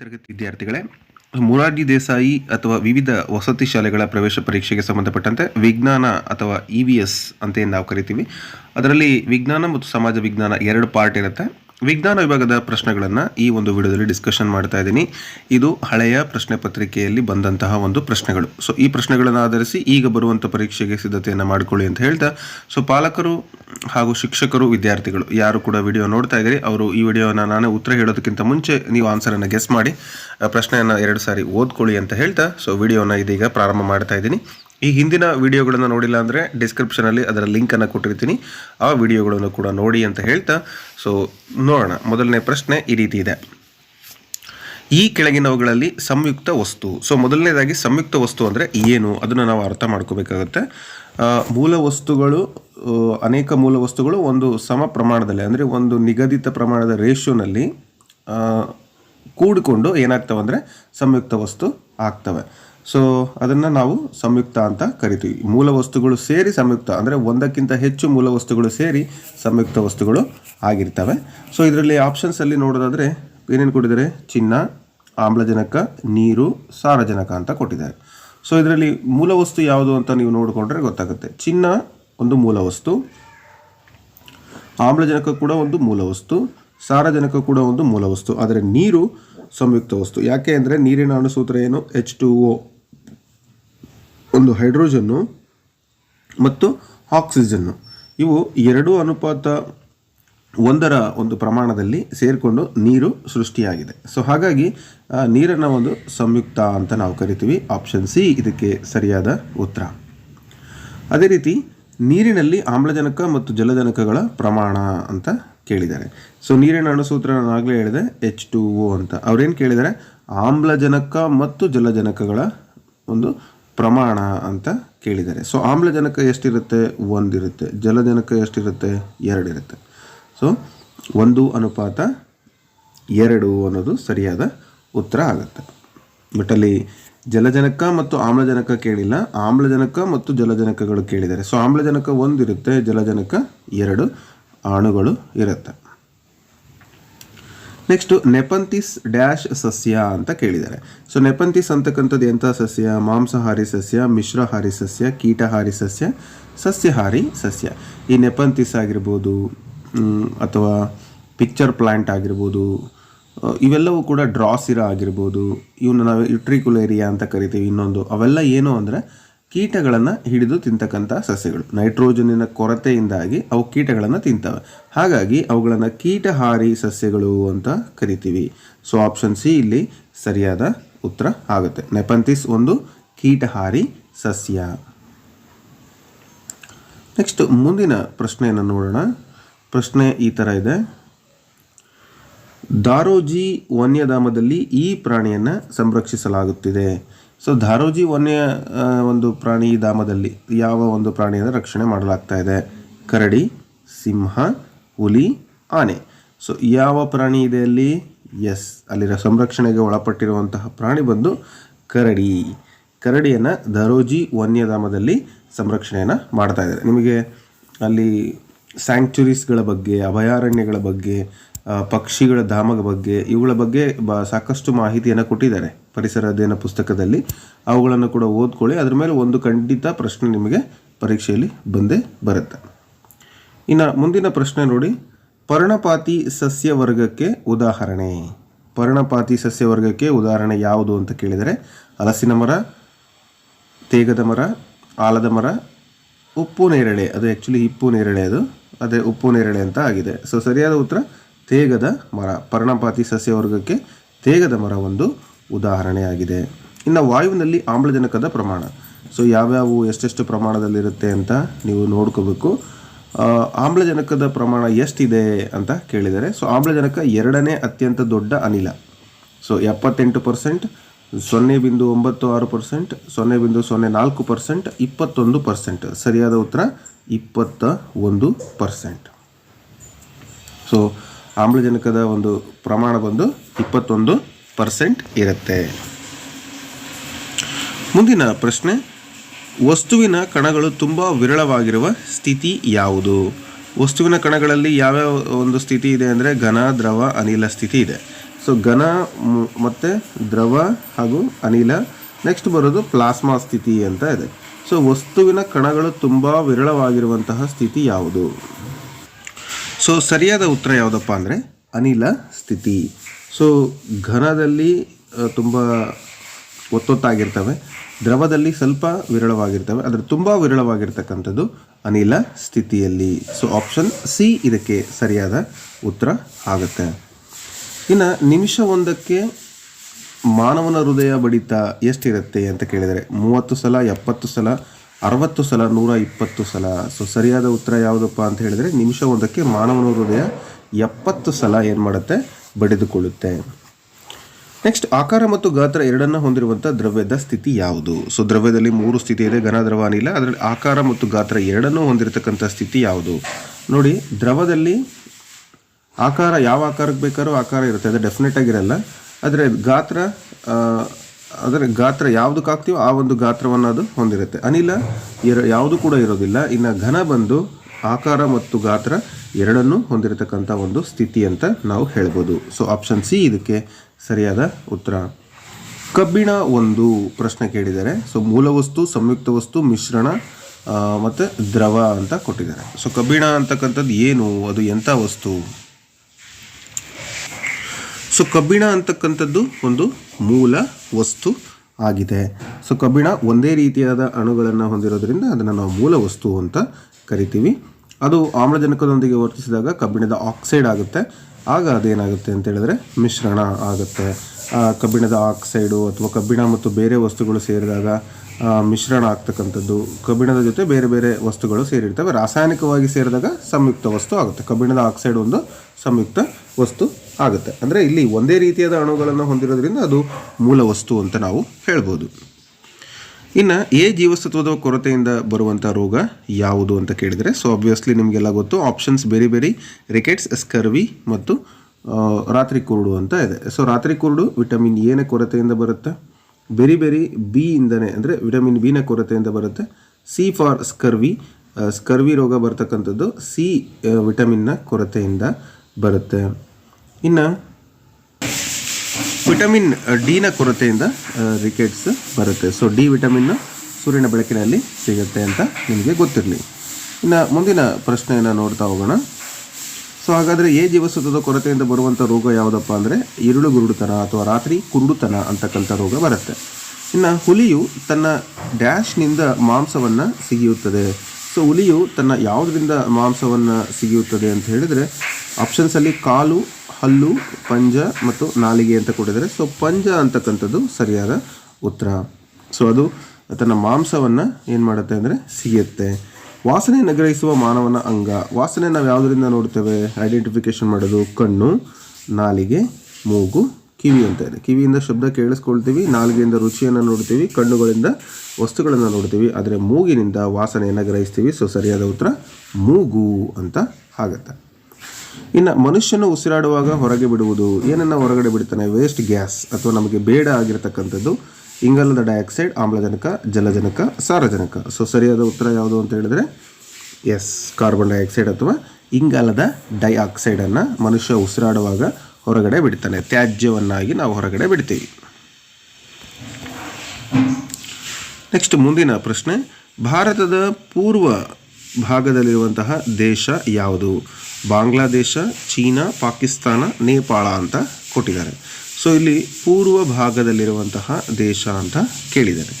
ತರಗತಿ ವಿದ್ಯಾರ್ಥಿಗಳೇ, ಮುರಾರ್ಜಿ ದೇಸಾಯಿ ಅಥವಾ ವಿವಿಧ ವಸತಿ ಶಾಲೆಗಳ ಪ್ರವೇಶ ಪರೀಕ್ಷೆಗೆ ಸಂಬಂಧಪಟ್ಟಂತೆ ವಿಜ್ಞಾನ ಅಥವಾ ಇ ವಿ ಎಸ್ ಅಂತ ಏನು ನಾವು ಕರಿತೀವಿ, ಅದರಲ್ಲಿ ವಿಜ್ಞಾನ ಮತ್ತು ಸಮಾಜ ವಿಜ್ಞಾನ ಎರಡು ಪಾರ್ಟ್ ಇರುತ್ತೆ. ವಿಜ್ಞಾನ ವಿಭಾಗದ ಪ್ರಶ್ನೆಗಳನ್ನು ಈ ಒಂದು ವಿಡಿಯೋದಲ್ಲಿ ಡಿಸ್ಕಷನ್ ಮಾಡ್ತಾ ಇದ್ದೀನಿ. ಇದು ಹಳೆಯ ಪ್ರಶ್ನೆ ಪತ್ರಿಕೆಯಲ್ಲಿ ಬಂದಂತಹ ಒಂದು ಪ್ರಶ್ನೆಗಳು. ಸೊ ಈ ಪ್ರಶ್ನೆಗಳನ್ನು ಆಧರಿಸಿ ಈಗ ಬರುವಂಥ ಪರೀಕ್ಷೆಗೆ ಸಿದ್ಧತೆಯನ್ನು ಮಾಡಿಕೊಳ್ಳಿ ಅಂತ ಹೇಳ್ತಾ ಸೊ ಪಾಲಕರು ಹಾಗೂ ಶಿಕ್ಷಕರು, ವಿದ್ಯಾರ್ಥಿಗಳು, ಯಾರು ಕೂಡ ವಿಡಿಯೋ ನೋಡ್ತಾ ಇದ್ದೀರಿ, ಅವರು ಈ ವಿಡಿಯೋನ ನಾನು ಉತ್ತರ ಹೇಳೋದಕ್ಕಿಂತ ಮುಂಚೆ ನೀವು ಆನ್ಸರನ್ನು ಗೆಸ್ ಮಾಡಿ ಪ್ರಶ್ನೆಯನ್ನು ಎರಡು ಸಾರಿ ಓದ್ಕೊಳ್ಳಿ ಅಂತ ಹೇಳ್ತಾ ಸೊ ವಿಡಿಯೋನ ಇದೀಗ ಪ್ರಾರಂಭ ಮಾಡ್ತಾ ಇದ್ದೀನಿ. ಈ ಹಿಂದಿನ ವಿಡಿಯೋಗಳನ್ನು ನೋಡಿಲ್ಲ ಅಂದರೆ ಡಿಸ್ಕ್ರಿಪ್ಷನಲ್ಲಿ ಅದರ ಲಿಂಕನ್ನು ಕೊಟ್ಟಿರ್ತೀನಿ. ಆ ವಿಡಿಯೋಗಳನ್ನು ಕೂಡ ನೋಡಿ ಅಂತ ಹೇಳ್ತಾ ಸೊ ನೋಡೋಣ. ಮೊದಲನೇ ಪ್ರಶ್ನೆ ಈ ರೀತಿ ಇದೆ. ಈ ಕೆಳಗಿನವುಗಳಲ್ಲಿ ಸಂಯುಕ್ತ ವಸ್ತು. ಸೊ ಮೊದಲನೇದಾಗಿ ಸಂಯುಕ್ತ ವಸ್ತು ಅಂದರೆ ಏನು? ಅದನ್ನು ನಾವು ಅರ್ಥ ಮಾಡ್ಕೋಬೇಕಾಗುತ್ತೆ. ಮೂಲ ವಸ್ತುಗಳು ಅನೇಕ ಮೂಲ ವಸ್ತುಗಳು ಒಂದು ಸಮ ಪ್ರಮಾಣದಲ್ಲಿ, ಅಂದರೆ ಒಂದು ನಿಗದಿತ ಪ್ರಮಾಣದ ರೇಷ್ಯೋನಲ್ಲಿ ಕೂಡಿಕೊಂಡು ಏನಾಗ್ತವೆ ಅಂದರೆ ಸಂಯುಕ್ತ ವಸ್ತು ಆಗ್ತವೆ. ಸೊ ಅದನ್ನು ನಾವು ಸಂಯುಕ್ತ ಅಂತ ಕರಿತೀವಿ. ಮೂಲ ವಸ್ತುಗಳು ಸೇರಿ ಸಂಯುಕ್ತ, ಅಂದರೆ ಒಂದಕ್ಕಿಂತ ಹೆಚ್ಚು ಮೂಲ ವಸ್ತುಗಳು ಸೇರಿ ಸಂಯುಕ್ತ ವಸ್ತುಗಳು ಆಗಿರ್ತವೆ. ಸೊ ಇದರಲ್ಲಿ ಆಪ್ಷನ್ಸಲ್ಲಿ ನೋಡೋದಾದರೆ, ಏನೇನು ಕೊಟ್ಟಿದ್ದಾರೆ? ಚಿನ್ನ, ಆಮ್ಲಜನಕ, ನೀರು, ಸಾರಜನಕ ಅಂತ ಕೊಟ್ಟಿದ್ದಾರೆ. ಸೊ ಇದರಲ್ಲಿ ಮೂಲ ವಸ್ತು ಯಾವುದು ಅಂತ ನೀವು ನೋಡಿಕೊಂಡ್ರೆ ಗೊತ್ತಾಗುತ್ತೆ. ಚಿನ್ನ, ಒಂದು ಮೂಲ ವಸ್ತು. ಆಮ್ಲಜನಕ ಕೂಡ ಒಂದು ಮೂಲ ವಸ್ತು. ಸಾರಜನಕ ಕೂಡ ಒಂದು ಮೂಲ ವಸ್ತು. ಆದರೆ ನೀರು ಸಂಯುಕ್ತ ವಸ್ತು ಯಾಕೆ ಅಂದರೆ ನೀರಿನ ಅಣುಸೂತ್ರ ಏನು? ಎಚ್ ಟು ಒ ಒಂದು ಹೈಡ್ರೋಜನ್ನು ಮತ್ತು ಆಕ್ಸಿಜನ್ನು. ಇವು ಎರಡೂ ಅನುಪಾತ ಒಂದರ ಒಂದು ಪ್ರಮಾಣದಲ್ಲಿ ಸೇರಿಕೊಂಡು ನೀರು ಸೃಷ್ಟಿಯಾಗಿದೆ. ಸೊ ಹಾಗಾಗಿ ನೀರನ್ನು ಒಂದು ಸಂಯುಕ್ತ ಅಂತ ನಾವು ಕರಿತೀವಿ. ಆಪ್ಷನ್ ಸಿ ಇದಕ್ಕೆ ಸರಿಯಾದ ಉತ್ತರ. ಅದೇ ರೀತಿ ನೀರಿನಲ್ಲಿ ಆಮ್ಲಜನಕ ಮತ್ತು ಜಲಜನಕಗಳ ಪ್ರಮಾಣ ಅಂತ ಕೇಳಿದ್ದಾರೆ. ಸೊ ನೀರಿನ ಅಣುಸೂತ್ರ ನಾನು ಆಗಲೇ ಹೇಳಿದೆ ಎಚ್ ಟು ಒ ಅಂತ. ಅವ್ರೇನು ಕೇಳಿದ್ದಾರೆ? ಆಮ್ಲಜನಕ ಮತ್ತು ಜಲಜನಕಗಳ ಒಂದು ಪ್ರಮಾಣ ಅಂತ ಕೇಳಿದ್ದಾರೆ. ಸೊ ಆಮ್ಲಜನಕ ಎಷ್ಟಿರುತ್ತೆ? ಒಂದಿರುತ್ತೆ. ಜಲಜನಕ ಎಷ್ಟಿರುತ್ತೆ? ಎರಡಿರುತ್ತೆ. ಸೊ ಒಂದು ಅನುಪಾತ ಎರಡು ಅನ್ನೋದು ಸರಿಯಾದ ಉತ್ತರ ಆಗುತ್ತೆ. ಬಟ್ ಅಲ್ಲಿ ಜಲಜನಕ ಮತ್ತು ಆಮ್ಲಜನಕ ಕೇಳಿಲ್ಲ. ಆಮ್ಲಜನಕ ಮತ್ತು ಜಲಜನಕಗಳು ಕೇಳಿದ್ದಾರೆ ಸೊ ಆಮ್ಲಜನಕ ಒಂದಿರುತ್ತೆ ಜಲಜನಕ ಎರಡು ಅಣುಗಳು ಇರುತ್ತೆ. ನೆಕ್ಸ್ಟ್ ನೆಪಂತಿಸ್ ಡ್ಯಾಶ್ ಸಸ್ಯ ಅಂತ ಕೇಳಿದ್ದಾರೆ ಸೊ ನೆಪಂತಿಸ್ ಅಂತಕ್ಕಂಥದ್ದು ಎಂಥ ಸಸ್ಯ? ಮಾಂಸಾಹಾರಿ ಸಸ್ಯ, ಮಿಶ್ರಹಾರಿ ಸಸ್ಯ, ಕೀಟಹಾರಿ ಸಸ್ಯ, ಸಸ್ಯಹಾರಿ ಸಸ್ಯ. ಈ ನೆಪಂತಿಸ್ ಆಗಿರ್ಬೋದು ಅಥವಾ ಪಿಕ್ಚರ್ ಪ್ಲಾಂಟ್ ಆಗಿರ್ಬೋದು ಇವೆಲ್ಲವೂ ಕೂಡ ಡ್ರಾಸಿರ ಆಗಿರ್ಬೋದು ಇವನ್ನ ನಾವು ಯುಟ್ರಿಕುಲೇರಿಯಾ ಅಂತ ಕರಿತೀವಿ ಇನ್ನೊಂದು, ಅವೆಲ್ಲ ಏನು ಅಂದರೆ ಕೀಟಗಳನ್ನು ಹಿಡಿದು ತಿಂತಕ್ಕಂಥ ಸಸ್ಯಗಳು. ನೈಟ್ರೋಜನಿನ ಕೊರತೆಯಿಂದಾಗಿ ಅವು ಕೀಟಗಳನ್ನು ತಿಂತವೆ. ಹಾಗಾಗಿ ಅವುಗಳನ್ನು ಕೀಟಹಾರಿ ಸಸ್ಯಗಳು ಅಂತ ಕರಿತೀವಿ. ಸೊ ಆಪ್ಷನ್ ಸಿ ಇಲ್ಲಿ ಸರಿಯಾದ ಉತ್ತರ ಆಗುತ್ತೆ. ನೆಪಂತಿಸ್ ಒಂದು ಕೀಟಹಾರಿ ಸಸ್ಯ. ನೆಕ್ಸ್ಟ್ ಮುಂದಿನ ಪ್ರಶ್ನೆಯನ್ನು ನೋಡೋಣ. ಪ್ರಶ್ನೆ ಈ ಥರ ಇದೆ. ದಾರೋಜಿ ವನ್ಯಧಾಮದಲ್ಲಿ ಈ ಪ್ರಾಣಿಯನ್ನು ಸಂರಕ್ಷಿಸಲಾಗುತ್ತಿದೆ. ಸೊ ಧಾರೋಜಿ ವನ್ಯ ಒಂದು ಪ್ರಾಣಿ ಧಾಮದಲ್ಲಿ ಯಾವ ಒಂದು ಪ್ರಾಣಿಯನ್ನು ರಕ್ಷಣೆ ಮಾಡಲಾಗ್ತಾ ಇದೆ? ಕರಡಿ, ಸಿಂಹ, ಹುಲಿ, ಆನೆ. ಸೊ ಯಾವ ಪ್ರಾಣಿ ಇದೆ ಅಲ್ಲಿ? ಎಸ್ ಅಲ್ಲಿರ ಸಂರಕ್ಷಣೆಗೆ ಒಳಪಟ್ಟಿರುವಂತಹ ಪ್ರಾಣಿ ಬಂದು ಕರಡಿ. ಕರಡಿಯನ್ನು ಧರೋಜಿ ವನ್ಯಧಾಮದಲ್ಲಿ ಸಂರಕ್ಷಣೆಯನ್ನು ಮಾಡ್ತಾ ಇದ್ದಾರೆ. ನಿಮಗೆ ಅಲ್ಲಿ ಸ್ಯಾಂಕ್ಚುರೀಸ್ಗಳ ಬಗ್ಗೆ, ಅಭಯಾರಣ್ಯಗಳ ಬಗ್ಗೆ ಪಕ್ಷಿಗಳ ಧಾಮದ ಬಗ್ಗೆ, ಇವುಗಳ ಬಗ್ಗೆ ಸಾಕಷ್ಟು ಮಾಹಿತಿಯನ್ನು ಕೊಟ್ಟಿದ್ದಾರೆ ಪರಿಸರ ಅಧ್ಯಯನ ಪುಸ್ತಕದಲ್ಲಿ. ಅವುಗಳನ್ನು ಕೂಡ ಓದ್ಕೊಳ್ಳಿ. ಅದ್ರ ಮೇಲೆ ಒಂದು ಖಂಡಿತ ಪ್ರಶ್ನೆ ನಿಮಗೆ ಪರೀಕ್ಷೆಯಲ್ಲಿ ಬಂದೇ ಬರುತ್ತೆ. ಇನ್ನು ಮುಂದಿನ ಪ್ರಶ್ನೆ ನೋಡಿ. ಪರ್ಣಪಾತಿ ಸಸ್ಯ ವರ್ಗಕ್ಕೆ ಉದಾಹರಣೆ. ಪರ್ಣಪಾತಿ ಸಸ್ಯ ವರ್ಗಕ್ಕೆ ಉದಾಹರಣೆ ಯಾವುದು ಅಂತ ಕೇಳಿದರೆ, ಹಲಸಿನ ಮರ, ತೇಗದ ಮರ, ಆಲದ ಮರ, ಉಪ್ಪು ನೇರಳೆ. ಅದು ಆ್ಯಕ್ಚುಲಿ ಹಿಪ್ಪು ನೇರಳೆ ಅದು. ಅದೇ ಉಪ್ಪು ನೇರಳೆ ಅಂತ ಆಗಿದೆ. ಸೊ ಸರಿಯಾದ ಉತ್ತರ ತೇಗದ ಮರ, ಪರ್ಣಪಾತಿ ಸಸ್ಯವರ್ಗಕ್ಕೆ ತೇಗದ ಮರ ಒಂದು ಉದಾಹರಣೆಯಾಗಿದೆ. ಇನ್ನು ವಾಯುವಿನಲ್ಲಿ ಆಮ್ಲಜನಕದ ಪ್ರಮಾಣ. ಸೊ ಯಾವ್ಯಾವು, ಎಷ್ಟೆಷ್ಟು ಪ್ರಮಾಣದಲ್ಲಿರುತ್ತೆ ಅಂತ ನೀವು ನೋಡ್ಕೋಬೇಕು. ಆಮ್ಲಜನಕದ ಪ್ರಮಾಣ ಎಷ್ಟಿದೆ ಅಂತ ಕೇಳಿದರೆ ಸೊ ಆಮ್ಲಜನಕ ಎರಡನೇ ಅತ್ಯಂತ ದೊಡ್ಡ ಅನಿಲ. ಸೊ ಎಪ್ಪತ್ತೆಂಟು ಪರ್ಸೆಂಟ್, ಸೊನ್ನೆ ಬಿಂದು ಒಂಬತ್ತು ಆರು ಪರ್ಸೆಂಟ್, ಸೊನ್ನೆ ಬಿಂದು ಸೊನ್ನೆ ನಾಲ್ಕು ಪರ್ಸೆಂಟ್, ಇಪ್ಪತ್ತೊಂದು ಪರ್ಸೆಂಟ್. ಸರಿಯಾದ ಉತ್ತರ ಇಪ್ಪತ್ತ ಒಂದು ಪರ್ಸೆಂಟ್. ಸೊ ಆಮ್ಲಜನಕದ ಒಂದು ಪ್ರಮಾಣ ಬಂದು ಇಪ್ಪತ್ತೊಂದು ಪರ್ಸೆಂಟ್ ಇರುತ್ತೆ. ಮುಂದಿನ ಪ್ರಶ್ನೆ, ವಸ್ತುವಿನ ಕಣಗಳು ತುಂಬ ವಿರಳವಾಗಿರುವ ಸ್ಥಿತಿ ಯಾವುದು? ವಸ್ತುವಿನ ಕಣಗಳಲ್ಲಿ ಯಾವ್ಯಾವ ಒಂದು ಸ್ಥಿತಿ ಇದೆ ಅಂದರೆ ಘನ, ದ್ರವ, ಅನಿಲ ಸ್ಥಿತಿ ಇದೆ. ಸೊ ಘನ ಮತ್ತೆ ದ್ರವ ಹಾಗೂ ಅನಿಲ ನೆಕ್ಸ್ಟ್ ಬರೋದು ಪ್ಲಾಸ್ಮಾ ಸ್ಥಿತಿ ಅಂತ ಇದೆ. ಸೊ ವಸ್ತುವಿನ ಕಣಗಳು ತುಂಬ ವಿರಳವಾಗಿರುವಂತಹ ಸ್ಥಿತಿ ಯಾವುದು? ಸೊ ಸರಿಯಾದ ಉತ್ತರ ಯಾವುದಪ್ಪ ಅಂದರೆ ಅನಿಲ ಸ್ಥಿತಿ. ಸೊ ಘನದಲ್ಲಿ ತುಂಬ ಒತ್ತೊತ್ತಾಗಿರ್ತವೆ. ದ್ರವದಲ್ಲಿ ಸ್ವಲ್ಪ ವಿರಳವಾಗಿರ್ತವೆ. ಆದರೆ ತುಂಬ ವಿರಳವಾಗಿರ್ತಕ್ಕಂಥದ್ದು ಅನಿಲ ಸ್ಥಿತಿಯಲ್ಲಿ. ಸೊ ಆಪ್ಷನ್ ಸಿ ಇದಕ್ಕೆ ಸರಿಯಾದ ಉತ್ತರ ಆಗುತ್ತೆ. ಇನ್ನು ನಿಮಿಷ ಒಂದಕ್ಕೆ ಮಾನವನ ಹೃದಯ ಬಡಿತ ಎಷ್ಟಿರುತ್ತೆ ಅಂತ ಕೇಳಿದರೆ ಮೂವತ್ತು ಸಲ, ಎಪ್ಪತ್ತು ಸಲ ಅರವತ್ತು ಸಲ, ನೂರ ಇಪ್ಪತ್ತು ಸಲ. ಸೊ ಸರಿಯಾದ ಉತ್ತರ ಯಾವುದಪ್ಪ ಅಂತ ಹೇಳಿದರೆ ನಿಮಿಷ ಒಂದಕ್ಕೆ ಮಾನವನ ಹೃದಯ ಎಪ್ಪತ್ತು ಸಲ ಏನು ಮಾಡುತ್ತೆ? ಬಡಿದುಕೊಳ್ಳುತ್ತೆ. ನೆಕ್ಸ್ಟ್ ಆಕಾರ ಮತ್ತು ಗಾತ್ರ ಎರಡನ್ನ ಹೊಂದಿರುವಂಥ ದ್ರವ್ಯದ ಸ್ಥಿತಿ ಯಾವುದು? ಸೊ ದ್ರವ್ಯದಲ್ಲಿ ಮೂರು ಸ್ಥಿತಿ ಇದೆ ಘನ ದ್ರವ ಅನಿಲ. ಅದರಲ್ಲಿ ಆಕಾರ ಮತ್ತು ಗಾತ್ರ ಎರಡನ್ನೂ ಹೊಂದಿರತಕ್ಕಂಥ ಸ್ಥಿತಿ ಯಾವುದು? ನೋಡಿ, ದ್ರವದಲ್ಲಿ ಆಕಾರ ಯಾವ ಆಕಾರಕ್ಕೆ ಬೇಕಾದ್ರೂ ಆಕಾರ ಇರುತ್ತೆ. ಅದು ಡೆಫಿನೆಟ್ ಆಗಿರಲ್ಲ. ಆದರೆ ಗಾತ್ರ ಅದರ ಗಾತ್ರ ಯಾವುದಕ್ಕೆ ಹಾಕ್ತೀವೋ ಆ ಒಂದು ಗಾತ್ರವನ್ನು ಅದು ಹೊಂದಿರುತ್ತೆ. ಅನಿಲ ಎರ, ಯಾವುದು ಕೂಡ ಇರೋದಿಲ್ಲ. ಇನ್ನು ಘನ ಬಂದು ಆಕಾರ ಮತ್ತು ಗಾತ್ರ ಎರಡನ್ನೂ ಹೊಂದಿರತಕ್ಕಂಥ ಒಂದು ಸ್ಥಿತಿ ಅಂತ ನಾವು ಹೇಳ್ಬೋದು. ಸೊ ಆಪ್ಷನ್ ಸಿ ಇದಕ್ಕೆ ಸರಿಯಾದ ಉತ್ತರ. ಕಬ್ಬಿಣ ಒಂದು ಪ್ರಶ್ನೆ ಕೇಳಿದ್ದಾರೆ. ಸೊ ಮೂಲ ವಸ್ತು, ಸಂಯುಕ್ತ ವಸ್ತು, ಮಿಶ್ರಣ ಮತ್ತು ದ್ರವ ಅಂತ ಕೊಟ್ಟಿದ್ದಾರೆ. ಸೊ ಕಬ್ಬಿಣ ಅಂತಕ್ಕಂಥದ್ದು ಏನು? ಅದು ಎಂಥ ವಸ್ತು? ಸೊ ಕಬ್ಬಿಣ ಅಂತಕ್ಕಂಥದ್ದು ಒಂದು ಮೂಲ ವಸ್ತು ಆಗಿದೆ. ಸೊ ಕಬ್ಬಿಣ ಒಂದೇ ರೀತಿಯಾದ ಅಣುಗಳನ್ನು ಹೊಂದಿರೋದ್ರಿಂದ ಅದನ್ನು ನಾವು ಮೂಲ ವಸ್ತು ಅಂತ ಕರಿತೀವಿ. ಅದು ಆಮ್ಲಜನಕದೊಂದಿಗೆ ವರ್ತಿಸಿದಾಗ ಕಬ್ಬಿಣದ ಆಕ್ಸೈಡ್ ಆಗುತ್ತೆ. ಆಗ ಅದೇನಾಗುತ್ತೆ ಅಂತ ಹೇಳಿದ್ರೆ ಮಿಶ್ರಣ ಆಗುತ್ತೆ. ಕಬ್ಬಿಣದ ಆಕ್ಸೈಡು ಅಥವಾ ಕಬ್ಬಿಣ ಮತ್ತು ಬೇರೆ ವಸ್ತುಗಳು ಸೇರಿದಾಗ ಮಿಶ್ರಣ ಆಗ್ತಕ್ಕಂಥದ್ದು. ಕಬ್ಬಿಣದ ಜೊತೆ ಬೇರೆ ಬೇರೆ ವಸ್ತುಗಳು ಸೇರಿರ್ತವೆ. ರಾಸಾಯನಿಕವಾಗಿ ಸೇರಿದಾಗ ಸಂಯುಕ್ತ ವಸ್ತು ಆಗುತ್ತೆ. ಕಬ್ಬಿಣದ ಆಕ್ಸೈಡ್ ಒಂದು ಸಂಯುಕ್ತ ವಸ್ತು ಆಗುತ್ತೆ. ಅಂದರೆ ಇಲ್ಲಿ ಒಂದೇ ರೀತಿಯಾದ ಅಣುಗಳನ್ನು ಹೊಂದಿರೋದ್ರಿಂದ ಅದು ಮೂಲ ವಸ್ತು ಅಂತ ನಾವು ಹೇಳ್ಬೋದು. ಇನ್ನು ಎ ಜೀವಸತ್ವದ ಕೊರತೆಯಿಂದ ಬರುವಂಥ ರೋಗ ಯಾವುದು ಅಂತ ಕೇಳಿದರೆ ಸೊ ಆಬ್ವಿಯಸ್ಲಿ ನಿಮಗೆಲ್ಲ ಗೊತ್ತು ಆಪ್ಷನ್ಸ್ ಬೇರೆ ಬೇರೆ ರಿಕೆಟ್ಸ್ ಸ್ಕರ್ವಿ ಮತ್ತು ರಾತ್ರಿ ಕುರುಡು ಅಂತ ಇದೆ. ಸೊ ರಾತ್ರಿ ಕುರುಡು ವಿಟಮಿನ್ ಎನ ಕೊರತೆಯಿಂದ ಬರುತ್ತೆ? ಬೆರಿ ಬೆರಿ ಬಿ ಇಂದನೇ, ಅಂದರೆ ವಿಟಮಿನ್ ಬಿನ ಕೊರತೆಯಿಂದ ಬರುತ್ತೆ. ಸಿ ಫಾರ್ ಸ್ಕರ್ವಿ ಸ್ಕರ್ವಿ ರೋಗ ಬರ್ತಕ್ಕಂಥದ್ದು ಸಿ ವಿಟಮಿನ್ನ ಕೊರತೆಯಿಂದ ಬರುತ್ತೆ. ಇನ್ನು ವಿಟಮಿನ್ ಡಿನ ಕೊರತೆಯಿಂದ ರಿಕೆಟ್ಸ್ ಬರುತ್ತೆ. ಸೊ ಡಿ ವಿಟಮಿನ್ ಸೂರ್ಯನ ಬೆಳಕಿನಲ್ಲಿ ಸಿಗುತ್ತೆ ಅಂತ ನಿಮಗೆ ಗೊತ್ತಿರಲಿ. ಇನ್ನು ಮುಂದಿನ ಪ್ರಶ್ನೆಯನ್ನು ನೋಡ್ತಾ ಹೋಗೋಣ. ಸೊ ಹಾಗಾದರೆ ಎ ಜೀವಸತ್ವದ ಕೊರತೆಯಿಂದ ಬರುವಂಥ ರೋಗ ಯಾವುದಪ್ಪ ಅಂದರೆ ಇರುಳು ಗುರುಡುತನ ಅಥವಾ ರಾತ್ರಿ ಕುರುಡುತನ ಅಂತಕ್ಕಂಥ ರೋಗ ಬರುತ್ತೆ. ಇನ್ನು ಹುಲಿಯು ತನ್ನ ಡ್ಯಾಶ್ನಿಂದ ಮಾಂಸವನ್ನು ಸಿಗಿಯುತ್ತದೆ. ಸೊ ಹುಲಿಯು ತನ್ನ ಯಾವುದರಿಂದ ಮಾಂಸವನ್ನು ಸಿಗಿಯುತ್ತದೆ ಅಂತ ಹೇಳಿದರೆ ಆಪ್ಷನ್ಸಲ್ಲಿ ಕಾಲು, ಹಲ್ಲು, ಪಂಜ ಮತ್ತು ನಾಲಿಗೆ ಅಂತ ಕೊಟ್ಟಿದ್ದಾರೆ. ಸೊ ಪಂಜ ಅಂತಕ್ಕಂಥದ್ದು ಸರಿಯಾದ ಉತ್ತರ. ಸೊ ಅದು ತನ್ನ ಮಾಂಸವನ್ನು ಏನು ಮಾಡುತ್ತೆ ಅಂದರೆ ಸಿಗಿಯುತ್ತೆ. ವಾಸನೆ ಗ್ರಹಿಸುವ ಮಾನವನ ಅಂಗ. ವಾಸನೆ ನಾವು ಯಾವುದರಿಂದ ನೋಡ್ತೇವೆ ಐಡೆಂಟಿಫಿಕೇಶನ್ ಮಾಡೋದು ಕಣ್ಣು, ನಾಲಿಗೆ, ಮೂಗು, ಕಿವಿ ಅಂತ ಇದೆ ಕಿವಿಯಿಂದ ಶಬ್ದ ಕೇಳಿಸ್ಕೊಳ್ತೀವಿ, ನಾಲಿಗೆಯಿಂದ ರುಚಿಯನ್ನು ನೋಡ್ತೀವಿ, ಕಣ್ಣುಗಳಿಂದ ವಸ್ತುಗಳನ್ನು ನೋಡ್ತೀವಿ, ಆದರೆ ಮೂಗಿನಿಂದ ವಾಸನೆಯನ್ನು ಗ್ರಹಿಸ್ತೀವಿ ಸೊ ಸರಿಯಾದ ಉತ್ತರ, ಮೂಗು ಅಂತ ಆಗುತ್ತೆ. ಇನ್ನು ಮನುಷ್ಯನು ಉಸಿರಾಡುವಾಗ ಹೊರಗೆ ಬಿಡುವುದು, ಏನನ್ನು ಹೊರಗಡೆ ಬಿಡ್ತಾನೆ? ವೇಸ್ಟ್ ಗ್ಯಾಸ್ ಅಥವಾ ನಮಗೆ ಬೇಡ ಆಗಿರತಕ್ಕಂಥದ್ದು ಇಂಗಾಲದ ಡೈಆಕ್ಸೈಡ್, ಆಮ್ಲಜನಕ, ಜಲಜನಕ, ಸಾರಜನಕ. ಸೊ ಸರಿಯಾದ ಉತ್ತರ ಯಾವುದು ಅಂತ ಹೇಳಿದ್ರೆ ಎಸ್ ಕಾರ್ಬನ್ ಡೈಆಕ್ಸೈಡ್ ಅಥವಾ ಇಂಗಾಲದ ಡೈಆಕ್ಸೈಡನ್ನು ಮನುಷ್ಯ ಉಸಿರಾಡುವಾಗ ಹೊರಗಡೆ ಬಿಡ್ತಾನೆ. ತ್ಯಾಜ್ಯವನ್ನಾಗಿ ನಾವು ಹೊರಗಡೆ ಬಿಡ್ತೀವಿ. ನೆಕ್ಸ್ಟ್ ಮುಂದಿನ ಪ್ರಶ್ನೆ, ಭಾರತದ ಪೂರ್ವ ಭಾಗದಲ್ಲಿರುವಂತಹ ದೇಶ ಯಾವುದು? ಬಾಂಗ್ಲಾದೇಶ, ಚೀನಾ, ಪಾಕಿಸ್ತಾನ, ನೇಪಾಳ ಅಂತ ಕೊಟ್ಟಿದ್ದಾರೆ. ಸೊ ಇಲ್ಲಿ ಪೂರ್ವ ಭಾಗದಲ್ಲಿರುವಂತಹ ದೇಶ ಅಂತ ಕೇಳಿದ್ದಾರೆ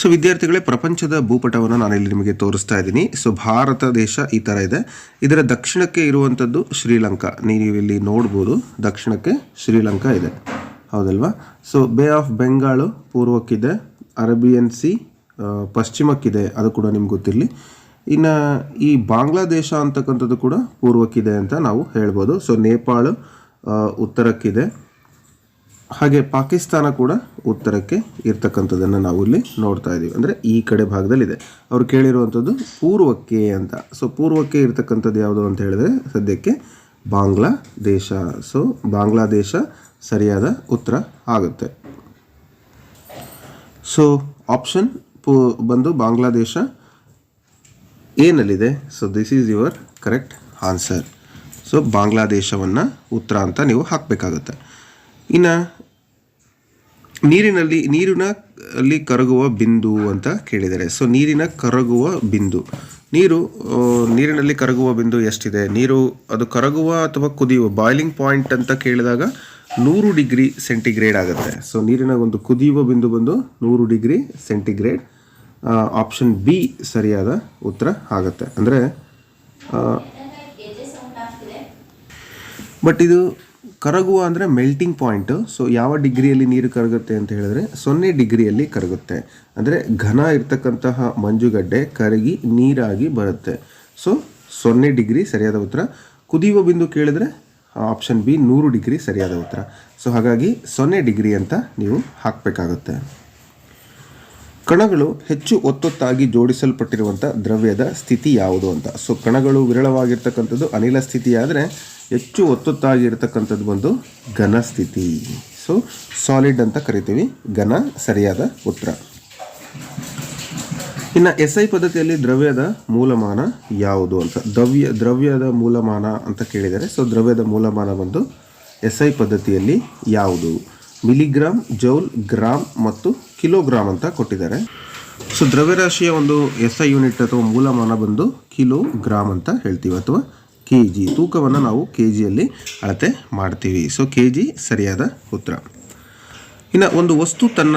ಸೊ ವಿದ್ಯಾರ್ಥಿಗಳೇ, ಪ್ರಪಂಚದ ಭೂಪಟವನ್ನು ನಾನು ಇಲ್ಲಿ ನಿಮಗೆ ತೋರಿಸ್ತಾ ಇದ್ದೀನಿ. ಸೊ ಭಾರತ ದೇಶ ಈ ಥರ ಇದೆ. ಇದರ ದಕ್ಷಿಣಕ್ಕೆ ಇರುವಂಥದ್ದು ಶ್ರೀಲಂಕಾ. ನೀವು ಇಲ್ಲಿ ನೋಡ್ಬೋದು, ದಕ್ಷಿಣಕ್ಕೆ ಶ್ರೀಲಂಕಾ ಇದೆ. ಹೌದಲ್ವಾ? ಸೊ ಬೇ ಆಫ್ ಬೆಂಗಾಳು ಪೂರ್ವಕ್ಕಿದೆ ಅರೇಬಿಯನ್ ಸಿ ಪಶ್ಚಿಮಕ್ಕಿದೆ, ಅದು ಕೂಡ ನಿಮ್ಗೆ ಗೊತ್ತಿರಲಿ. ಇನ್ನು ಈ ಬಾಂಗ್ಲಾದೇಶ ಅಂತಕ್ಕಂಥದ್ದು ಕೂಡ ಪೂರ್ವಕ್ಕಿದೆ ಅಂತ ನಾವು ಹೇಳ್ಬೋದು. ಸೊ ನೇಪಾಳ ಉತ್ತರಕ್ಕಿದೆ. ಹಾಗೆ ಪಾಕಿಸ್ತಾನ ಕೂಡ ಉತ್ತರಕ್ಕೆ ಇರ್ತಕ್ಕಂಥದ್ದನ್ನು ನಾವು ಇಲ್ಲಿ ನೋಡ್ತಾ ಇದ್ದೀವಿ ಅಂದರೆ ಈ ಕಡೆ ಭಾಗದಲ್ಲಿದೆ. ಅವರು ಕೇಳಿರುವಂಥದ್ದು ಪೂರ್ವಕ್ಕೆ ಅಂತ. ಸೊ ಪೂರ್ವಕ್ಕೆ ಇರ್ತಕ್ಕಂಥದ್ದು ಯಾವುದು ಅಂತ ಹೇಳಿದ್ರೆ ಸದ್ಯಕ್ಕೆ ಬಾಂಗ್ಲಾದೇಶ. ಸೊ ಬಾಂಗ್ಲಾದೇಶ ಸರಿಯಾದ ಉತ್ತರ ಆಗುತ್ತೆ. ಸೊ ಆಪ್ಷನ್ ಪೂ, ಬಂದು Bangladesh. ಏನಲ್ಲಿದೆ so this is your correct answer so ಬಾಂಗ್ಲಾದೇಶವನ್ನು ಉತ್ತರ ಅಂತ ನೀವು ಹಾಕಬೇಕಾಗುತ್ತೆ. ಇನ್ನು ನೀರಿನಲ್ಲಿ, ನೀರಿನ ಅಲ್ಲಿ ಕರಗುವ ಬಿಂದು ಅಂತ ಕೇಳಿದ್ದಾರೆ ಸೊ ನೀರಿನ ಕರಗುವ ಬಿಂದು, ನೀರು ನೀರಿನಲ್ಲಿ ಕರಗುವ ಬಿಂದು ಎಷ್ಟಿದೆ? ನೀರು ಅದು ಕರಗುವ ಅಥವಾ ಕುದಿಯುವ ಬಾಯ್ಲಿಂಗ್ ಪಾಯಿಂಟ್ ಅಂತ ಕೇಳಿದಾಗ ನೂರು ಡಿಗ್ರಿ ಸೆಂಟಿಗ್ರೇಡ್ ಆಗುತ್ತೆ. ಸೊ ನೀರಿನ ಒಂದು ಕುದಿಯುವ ಬಿಂದು ಬಂದು ನೂರು ಡಿಗ್ರಿ ಸೆಂಟಿಗ್ರೇಡ್ ಆಪ್ಷನ್ ಬಿ ಸರಿಯಾದ ಉತ್ತರ ಆಗುತ್ತೆ. ಅಂದರೆ ಬಟ್ ಇದು ಕರಗುವ ಅಂದರೆ ಮೆಲ್ಟಿಂಗ್ ಪಾಯಿಂಟು ಸೊ ಯಾವ ಡಿಗ್ರಿಯಲ್ಲಿ ನೀರು ಕರಗುತ್ತೆ ಅಂತ ಹೇಳಿದ್ರೆ ಸೊನ್ನೆ ಡಿಗ್ರಿಯಲ್ಲಿ ಕರಗುತ್ತೆ. ಅಂದರೆ ಘನ ಇರ್ತಕ್ಕಂತಹ ಮಂಜುಗಡ್ಡೆ ಕರಗಿ ನೀರಾಗಿ ಬರುತ್ತೆ. ಸೊ ಸೊನ್ನೆ ಡಿಗ್ರಿ ಸರಿಯಾದ ಉತ್ತರ. ಕುದಿಯುವ ಬಿಂದು ಕೇಳಿದ್ರೆ ಆಪ್ಷನ್ ಬಿ ನೂರು ಡಿಗ್ರಿ ಸರಿಯಾದ ಉತ್ತರ. ಸೊ ಹಾಗಾಗಿ ಸೊನ್ನೆ ಡಿಗ್ರಿ ಅಂತ ನೀವು ಹಾಕಬೇಕಾಗುತ್ತೆ. ಕಣಗಳು ಹೆಚ್ಚು ಒತ್ತೊತ್ತಾಗಿ ಜೋಡಿಸಲ್ಪಟ್ಟಿರುವಂಥ ದ್ರವ್ಯದ ಸ್ಥಿತಿ ಯಾವುದು ಅಂತ. ಸೊ ಕಣಗಳು ವಿರಳವಾಗಿರ್ತಕ್ಕಂಥದ್ದು ಅನಿಲ ಸ್ಥಿತಿ ಆದರೆ ಹೆಚ್ಚು ಒತ್ತೊತ್ತಾಗಿ ಇರತಕ್ಕಂಥದ್ದು ಬಂದು ಘನ ಸ್ಥಿತಿ. ಸೊ ಸಾಲಿಡ್ ಅಂತ ಕರಿತೀವಿ. ಘನ ಸರಿಯಾದ ಉತ್ತರ. ಇನ್ನು ಎಸ್ ಐ ಪದ್ಧತಿಯಲ್ಲಿ ದ್ರವ್ಯದ ಮೂಲಮಾನ ಯಾವುದು ಅಂತ. ದ್ರವ್ಯ, ದ್ರವ್ಯದ ಮೂಲಮಾನ ಅಂತ ಕೇಳಿದರೆ ಸೊ ದ್ರವ್ಯದ ಮೂಲಮಾನ ಬಂದು ಎಸ್ ಐ ಪದ್ಧತಿಯಲ್ಲಿ ಯಾವುದು? ಮಿಲಿಗ್ರಾಮ್ ಜೌಲ್ ಗ್ರಾಮ್ ಮತ್ತು ಕಿಲೋಗ್ರಾಮ್ ಅಂತ ಕೊಟ್ಟಿದ್ದಾರೆ. ಸೊ, ದ್ರವ್ಯರಾಶಿಯ ಒಂದು ಎಸ್ ಐ ಯೂನಿಟ್ ಅಥವಾ ಮೂಲಮಾನ ಬಂದು ಕಿಲೋ ಗ್ರಾಮ್ ಅಂತ ಹೇಳ್ತೀವಿ ಅಥವಾ ಕೆ ಜಿ ತೂಕವನ್ನು ನಾವು ಕೆ ಜಿಯಲ್ಲಿ ಅಳತೆ ಮಾಡ್ತೀವಿ. ಸೊ ಕೆ ಜಿ ಸರಿಯಾದ ಉತ್ತರ. ಇನ್ನು ಒಂದು ವಸ್ತು ತನ್ನ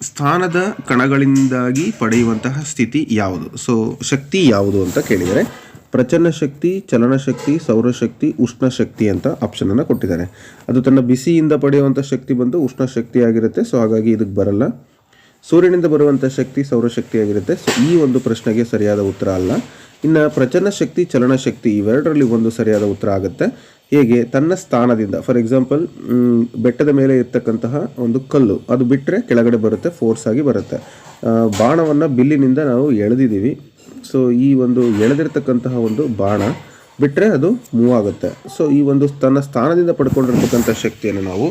ಸ್ಥಾನದ ಕಣಗಳಿಂದಾಗಿ ಪಡೆಯುವಂತಹ ಸ್ಥಿತಿ ಯಾವುದು? ಸೊ, ಶಕ್ತಿ ಯಾವುದು ಅಂತ ಕೇಳಿದರೆ ಪ್ರಚನ್ನ ಶಕ್ತಿ ಚಲನಶಕ್ತಿ ಸೌರಶಕ್ತಿ ಉಷ್ಣ ಶಕ್ತಿ ಅಂತ ಆಪ್ಷನನ್ನು ಕೊಟ್ಟಿದ್ದಾರೆ. ಅದು ತನ್ನ ಬಿಸಿಯಿಂದ ಪಡೆಯುವಂಥ ಶಕ್ತಿ ಬಂದು ಉಷ್ಣ ಶಕ್ತಿ ಆಗಿರುತ್ತೆ. ಸೊ ಹಾಗಾಗಿ ಇದಕ್ಕೆ ಬರಲ್ಲ. ಸೂರ್ಯನಿಂದ ಬರುವಂಥ ಶಕ್ತಿ ಸೌರಶಕ್ತಿ ಆಗಿರುತ್ತೆ. ಸೊ ಈ ಒಂದು ಪ್ರಶ್ನೆಗೆ ಸರಿಯಾದ ಉತ್ತರ ಅಲ್ಲ. ಇನ್ನು ಪ್ರಚನ್ನ ಶಕ್ತಿ ಚಲನಶಕ್ತಿ ಇವೆರಡರಲ್ಲಿ ಒಂದು ಸರಿಯಾದ ಉತ್ತರ ಆಗುತ್ತೆ. ಹೇಗೆ? ತನ್ನ ಸ್ಥಾನದಿಂದ. ಫಾರ್ ಎಕ್ಸಾಂಪಲ್ ಬೆಟ್ಟದ ಮೇಲೆ ಇರ್ತಕ್ಕಂತಹ ಒಂದು ಕಲ್ಲು. ಅದು ಬಿಟ್ಟರೆ ಕೆಳಗಡೆ ಬರುತ್ತೆ ಫೋರ್ಸ್ ಆಗಿ ಬರುತ್ತೆ. ಬಾಣವನ್ನು ಬಿಲ್ಲಿನಿಂದ ನಾವು ಎಳೆದಿದ್ದೀವಿ. ಸೊ ಈ ಒಂದು ಎಳೆದಿರ್ತಕ್ಕಂತಹ ಒಂದು ಬಾಣ ಬಿಟ್ಟರೆ ಅದು ಮೂವ್ ಆಗುತ್ತೆ. ಸೊ ಈ ಒಂದು ತನ್ನ ಸ್ಥಾನದಿಂದ ಪಡ್ಕೊಂಡಿರ್ತಕ್ಕಂಥ ಶಕ್ತಿಯನ್ನು ನಾವು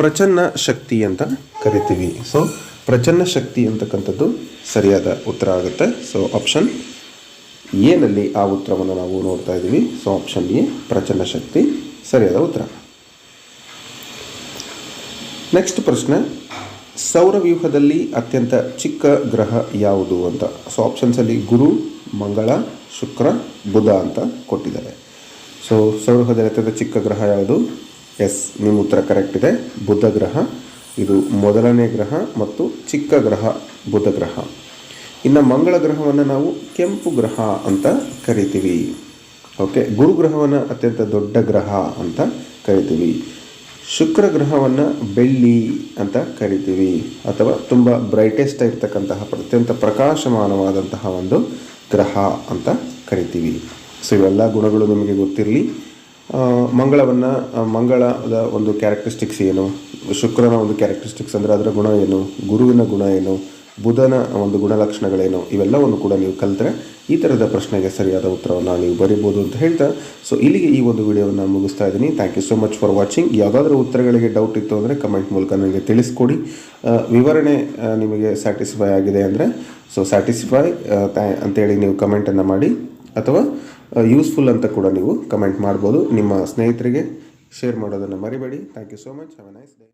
ಪ್ರಚನ್ನ ಶಕ್ತಿ ಅಂತ ಕರಿತೀವಿ. ಸೊ ಪ್ರಚನ್ನ ಶಕ್ತಿ ಅಂತಕ್ಕಂಥದ್ದು ಸರಿಯಾದ ಉತ್ತರ ಆಗುತ್ತೆ. ಸೊ ಆಪ್ಷನ್ ಎನಲ್ಲಿ ಆ ಉತ್ತರವನ್ನು ನಾವು ನೋಡ್ತಾ ಇದ್ದೀವಿ. ಸೊ ಆಪ್ಷನ್ ಎ ಪ್ರಚನ್ನ ಶಕ್ತಿ, ಸರಿಯಾದ ಉತ್ತರ. ನೆಕ್ಸ್ಟ್ ಪ್ರಶ್ನೆ ಸೌರವ್ಯೂಹದಲ್ಲಿ ಅತ್ಯಂತ ಚಿಕ್ಕ ಗ್ರಹ ಯಾವುದು ಅಂತ? ಸೊ ಆಪ್ಷನ್ಸಲ್ಲಿ ಗುರು, ಮಂಗಳ, ಶುಕ್ರ, ಬುಧ ಅಂತ ಕೊಟ್ಟಿದ್ದಾರೆ. ಸೊ ಸೌರವ್ಯೂಹದಲ್ಲಿ ಅತ್ಯಂತ ಚಿಕ್ಕ ಗ್ರಹ ಯಾವುದು? ಎಸ್ ನಿಮ್ಮ ಉತ್ತರ ಕರೆಕ್ಟ್ ಇದೆ. ಬುಧ ಗ್ರಹ, ಇದು ಮೊದಲನೇ ಗ್ರಹ ಮತ್ತು ಚಿಕ್ಕ ಗ್ರಹ, ಬುಧ ಗ್ರಹ. ಇನ್ನು ಮಂಗಳ ಗ್ರಹವನ್ನು ನಾವು ಕೆಂಪು ಗ್ರಹ ಅಂತ ಕರಿತೀವಿ. ಓಕೆ ಗುರುಗ್ರಹವನ್ನು ಅತ್ಯಂತ ದೊಡ್ಡ ಗ್ರಹ ಅಂತ ಕರಿತೀವಿ. ಶುಕ್ರ ಗ್ರಹವನ್ನು ಬೆಳ್ಳಿ ಅಂತ ಕರಿತೀವಿ, ಅಥವಾ ತುಂಬ ಬ್ರೈಟೆಸ್ಟ್ ಆಗಿರ್ತಕ್ಕಂತಹ ಅತ್ಯಂತ ಪ್ರಕಾಶಮಾನವಾದಂತಹ ಒಂದು ಗ್ರಹ ಅಂತ ಕರಿತೀವಿ. ಸೊ ಇವೆಲ್ಲ ಗುಣಗಳು ನಿಮಗೆ ಗೊತ್ತಿರಲಿ. ಮಂಗಳವನ್ನು ಮಂಗಳದ ಒಂದು ಕ್ಯಾರೆಕ್ಟರಿಸ್ಟಿಕ್ಸ್ ಏನು? ಶುಕ್ರನ ಒಂದು ಕ್ಯಾರೆಕ್ಟರಿಸ್ಟಿಕ್ಸ್ ಅಂದರೆ ಅದರ ಗುಣ ಏನು? ಗುರುವಿನ ಗುಣ ಏನು? ಬುಧನ ಒಂದು ಗುಣಲಕ್ಷಣಗಳೇನು ಇವೆಲ್ಲವನ್ನು ಕೂಡ ನೀವು ಕಲಿತ್ರೆ ಈ ಥರದ ಪ್ರಶ್ನೆಗೆ ಸರಿಯಾದ ಉತ್ತರವನ್ನು ನೀವು ಬರೀಬೋದು ಅಂತ ಹೇಳ್ತಾ. ಸೊ ಇಲ್ಲಿಗೆ ಈ ಒಂದು ವಿಡಿಯೋವನ್ನು ಮುಗಿಸ್ತಾ ಇದ್ದೀನಿ. Thank you so much for watching ಯಾವುದಾದ್ರೂ ಉತ್ತರಗಳಿಗೆ ಡೌಟ್ ಇತ್ತು ಅಂದರೆ ಕಮೆಂಟ್ ಮೂಲಕ ನನಗೆ ತಿಳಿಸ್ಕೊಡಿ. ವಿವರಣೆ ನಿಮಗೆ ಸ್ಯಾಟಿಸ್ಫೈ ಆಗಿದೆ ಅಂದರೆ ಸೊ ಸ್ಯಾಟಿಸ್ಫೈ ಅಂತೇಳಿ ನೀವು ಕಮೆಂಟನ್ನು ಮಾಡಿ. ಅಥವಾ ಯೂಸ್ಫುಲ್ ಅಂತ ಕೂಡ ನೀವು ಕಮೆಂಟ್ ಮಾಡ್ಬೋದು. ನಿಮ್ಮ ಸ್ನೇಹಿತರಿಗೆ ಶೇರ್ ಮಾಡೋದನ್ನು ಮರಿಬೇಡಿ. Thank you so much have nice day